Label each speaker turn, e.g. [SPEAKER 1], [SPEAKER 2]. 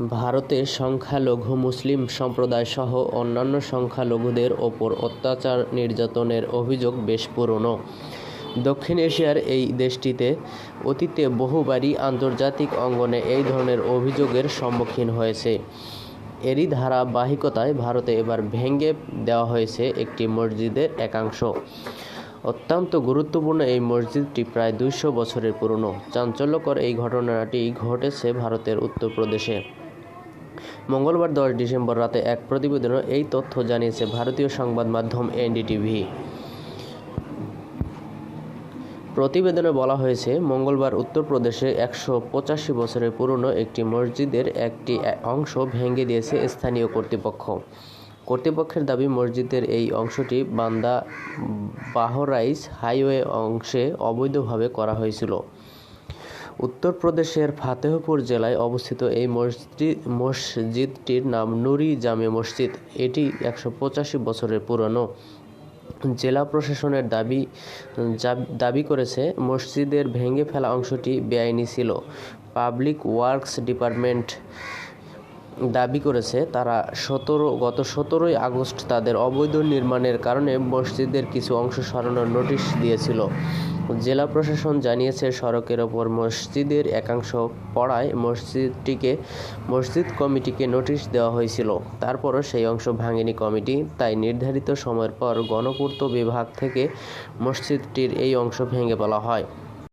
[SPEAKER 1] ভারতে সংখ্যালঘু মুসলিম সম্প্রদায়সহ অন্যান্য সংখ্যালঘুদের ওপর অত্যাচার নির্যাতনের অভিযোগ বেশ পুরনো। দক্ষিণ এশিয়ার এই দেশটিতে অতীতে বহুবারই আন্তর্জাতিক অঙ্গনে এই ধরনের অভিযোগের সম্মুখীন হয়েছে। এরই ধারাবাহিকতায় ভারতে এবার ভেঙে দেওয়া হয়েছে একটি মসজিদের একাংশ। অত্যন্ত গুরুত্বপূর্ণ এই মসজিদটি প্রায় দুইশো বছরের পুরনো। চাঞ্চল্যকর এই ঘটনাটি ঘটেছে ভারতের উত্তরপ্রদেশে। মঙ্গলবার দশ ডিসেম্বর রাতে এক প্রতিবেদনে এই তথ্য জানিয়েছে ভারতীয় সংবাদ মাধ্যম এনডিটিভি। প্রতিবেদনে বলা হয়েছে, মঙ্গলবার উত্তরপ্রদেশে একশো পঁচাশি বছরের পুরনো একটি মসজিদের একটি অংশ ভেঙে দিয়েছে স্থানীয় কর্তৃপক্ষ। কর্তৃপক্ষের দাবি, মসজিদের এই অংশটি বান্দা বাহরাইচ হাইওয়ে অংশে অবৈধভাবে করা হয়েছিল। উত্তরপ্রদেশের ফাতেহপুর জেলায় অবস্থিত এই মসজিদ, মসজিদটির নাম নুরি জামে মসজিদ। এটি একশো পঁচাশি বছরের পুরনো। জেলা প্রশাসনের দাবি দাবি করেছে মসজিদের ভেঙে ফেলা অংশটি বেআইনি ছিল। পাবলিক ওয়ার্কস ডিপার্টমেন্ট দাবি করেছে, তারা সতেরো, গত সতেরোই আগস্ট তাদের অবৈধ নির্মাণের কারণে মসজিদের কিছু অংশ সরানোর নোটিশ দিয়েছিল। জেলা প্রশাসন জানিয়েছে, সড়কের ওপর মসজিদের একাংশ পড়ায় মসজিদটিকে, মসজিদ কমিটিকে নোটিশ দেওয়া হয়েছিল। তারপরও সেই অংশ ভাঙেনি কমিটি, তাই নির্ধারিত সময়ের পর গণপূর্ত বিভাগ থেকে মসজিদটির এই অংশ ভেঙে ফেলা হয়।